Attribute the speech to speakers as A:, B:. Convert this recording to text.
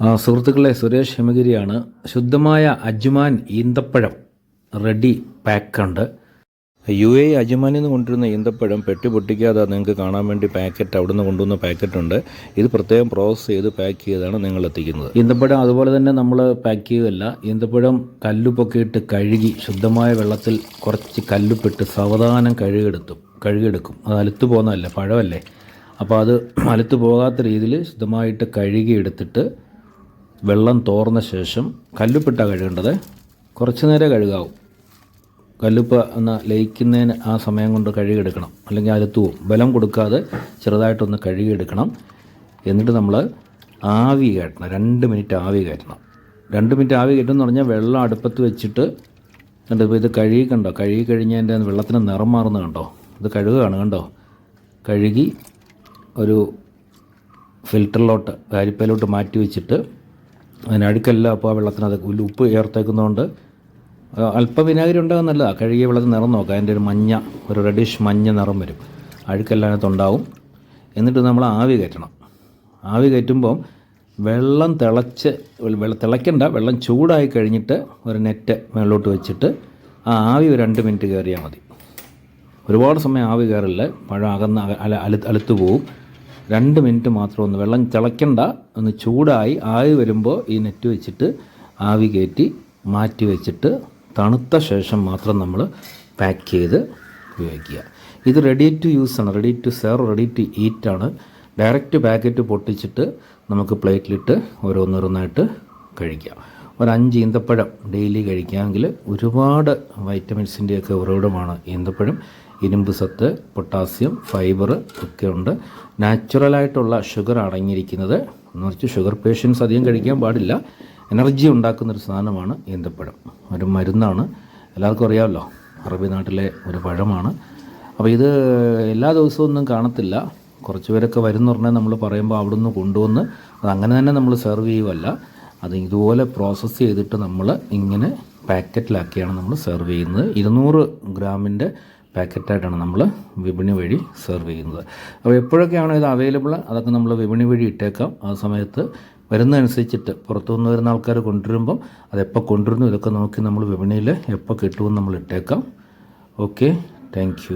A: സുഹൃത്തുക്കളെ സുരേഷ് ഹിമഗിരിയാണ്. ശുദ്ധമായ അജ്മാൻ ഈന്തപ്പഴം റെഡി പാക്കുണ്ട് യു എ അജ്മാനിൽ നിന്ന് കൊണ്ടുവരുന്ന ഈന്തപ്പഴം പെട്ടി പൊട്ടിക്കാതെ നിങ്ങൾക്ക് കാണാൻ വേണ്ടി പാക്കറ്റ് അവിടെ നിന്ന് കൊണ്ടുവന്ന പാക്കറ്റ് ഉണ്ട്. ഇത് പ്രത്യേകം പ്രോസസ്സ് ചെയ്ത് പാക്ക് ചെയ്താണ് നിങ്ങൾ എത്തിക്കുന്നത്. ഈന്തപ്പഴം അതുപോലെ തന്നെ നമ്മൾ പാക്ക് ചെയ്യുകയല്ല ഈന്തപ്പഴം കല്ലുപ്പൊക്കെ ഇട്ട് കഴുകി ശുദ്ധമായ വെള്ളത്തിൽ കുറച്ച് കല്ലുപ്പിട്ട് സാവധാനം കഴുകിയെടുത്തു കഴുകിയെടുക്കും. അത് അലുത്ത് പോകുന്നതല്ലേ പഴമല്ലേ? അപ്പോൾ അത് അലുത്ത് പോകാത്ത രീതിയിൽ ശുദ്ധമായിട്ട് കഴുകി എടുത്തിട്ട് വെള്ളം തോർന്ന ശേഷം കല്ലുപ്പിട്ടാണ് കഴുകേണ്ടത്. കുറച്ച് നേരം കഴുകാവും. കല്ലുപ്പ് എന്ന ലയിക്കുന്നതിന് ആ സമയം കൊണ്ട് കഴുകിയെടുക്കണം. അല്ലെങ്കിൽ അലുത്തുവും. ബലം കൊടുക്കാതെ ചെറുതായിട്ടൊന്ന് കഴുകിയെടുക്കണം. എന്നിട്ട് നമ്മൾ ആവി കയറ്റണം. രണ്ട് മിനിറ്റ് ആവി കയറ്റണം. രണ്ട് മിനിറ്റ് ആവി കയറ്റം എന്ന് പറഞ്ഞാൽ വെള്ളം അടുപ്പത്ത് വെച്ചിട്ട് കണ്ടോ ഇപ്പോൾ ഇത് കഴുകി കണ്ടോ? കഴുകി കഴിഞ്ഞതിന്റെ വെള്ളത്തിന് നിറം മാറുന്നത് കണ്ടോ? ഇത് കഴുകുകയാണ് കണ്ടോ? കഴുകി ഒരു ഫിൽറ്ററിലോട്ട് കാരിപ്പയിലോട്ട് മാറ്റി വെച്ചിട്ട് അതിന് അഴുക്കെല്ലാം അപ്പോൾ ആ വെള്ളത്തിനകത്ത് ഉപ്പ് ചേർത്തേക്കുന്നതുകൊണ്ട് അല്പം വിനാഗിരി ഉണ്ടാകും നല്ലതാണ് കഴുകിയ വെള്ളത്തിൽ നിറം നോക്കാം അതിന്റെ ഒരു മഞ്ഞ ഒരു റെഡിഷ് മഞ്ഞ നിറം വരും അഴുക്കെല്ലാം ഉണ്ടാവും എന്നിട്ട് നമ്മൾ ആവി കയറ്റണം ആവി കയറ്റുമ്പം വെള്ളം തിളച്ച് വെള്ളം തിളയ്ക്കണ്ട വെള്ളം ചൂടായി കഴിഞ്ഞിട്ട് ഒരു നെറ്റ് മേളിലോട്ട് വെച്ചിട്ട് ആ ആവി ഒരു രണ്ട് മിനിറ്റ് കയറിയാൽ മതി ഒരുപാട് സമയം ആവി കയറില്ല പഴം അകന്ന് അക- അല അലു അലുത്ത് പോവും രണ്ട് മിനിറ്റ് മാത്രം ഒന്ന് വെള്ളം തിളയ്ക്കണ്ട. ഒന്ന് ചൂടായി ആവി വരുമ്പോൾ ഈ നെറ്റ് വെച്ചിട്ട് ആവി കയറ്റി മാറ്റി വെച്ചിട്ട് തണുത്ത ശേഷം മാത്രം നമ്മൾ പാക്ക് ചെയ്ത് ഉപയോഗിക്കുക. ഇത് റെഡി ടു യൂസ് ആണ്. Ready to serve ready to eat ആണ്. ഡയറക്റ്റ് പാക്കറ്റ് പൊട്ടിച്ചിട്ട് നമുക്ക് പ്ലേറ്റിലിട്ട് ഓരോന്നോരോന്നായിട്ട് കഴിക്കാം. ഒരു അഞ്ച് ഈന്തപ്പഴം ഡെയിലി കഴിക്കാമെങ്കിൽ ഒരുപാട് വൈറ്റമിൻസിന്റെയൊക്കെ ഉറവിടമാണ് ഈന്തപ്പഴം. ഇരുമ്പ് സത്ത് പൊട്ടാസ്യം ഫൈബർ ഒക്കെ ഉണ്ട് നാച്ചുറലായിട്ടുള്ള ഷുഗർ അടങ്ങിയിരിക്കുന്നത്. എന്ന് വെച്ചാൽ ഷുഗർ പേഷ്യൻസ് അധികം കഴിക്കാൻ പാടില്ല. എനർജി ഉണ്ടാക്കുന്ന ഒരു സാധനമാണ് ഈന്തപ്പഴം. ഒരു മരുന്നാണ്. എല്ലാവർക്കും അറിയാമല്ലോ. അറബി നാട്ടിലെ ഒരു പഴമാണ്. അപ്പോൾ ഇത് എല്ലാ ദിവസവും ഒന്നും കാണത്തില്ല. കുറച്ച് പേരൊക്കെ വരും എന്ന് പറഞ്ഞാൽ നമ്മൾ പറയുമ്പോൾ അവിടെ നിന്ന് കൊണ്ടുവന്ന് അത് അങ്ങനെ തന്നെ നമ്മൾ സെർവ് ചെയ്യുമല്ല അത് ഇതുപോലെ പ്രോസസ്സ് ചെയ്തിട്ട് നമ്മൾ ഇങ്ങനെ പാക്കറ്റിലാക്കിയാണ് നമ്മൾ സെർവ് ചെയ്യുന്നത്. ഇരുന്നൂറ് ഗ്രാമിന്റെ പാക്കറ്റായിട്ടാണ് നമ്മൾ വിപണി വഴി സെർവ് ചെയ്യുന്നത്. അപ്പോൾ എപ്പോഴൊക്കെയാണോ ഇത് അവൈലബിൾ അതൊക്കെ നമ്മൾ വിപണി വഴി ഇട്ടേക്കാം. ആ സമയത്ത് വരുന്നതനുസരിച്ചിട്ട് പുറത്തുനിന്ന് വരുന്ന ആൾക്കാർ കൊണ്ടുവരുമ്പം അതെപ്പോൾ കൊണ്ടുവരുന്നു ഇതൊക്കെ നോക്കി നമ്മൾ വിപണിയിൽ എപ്പോൾ കിട്ടുമെന്ന് നമ്മൾ ഇട്ടേക്കാം. Okay thank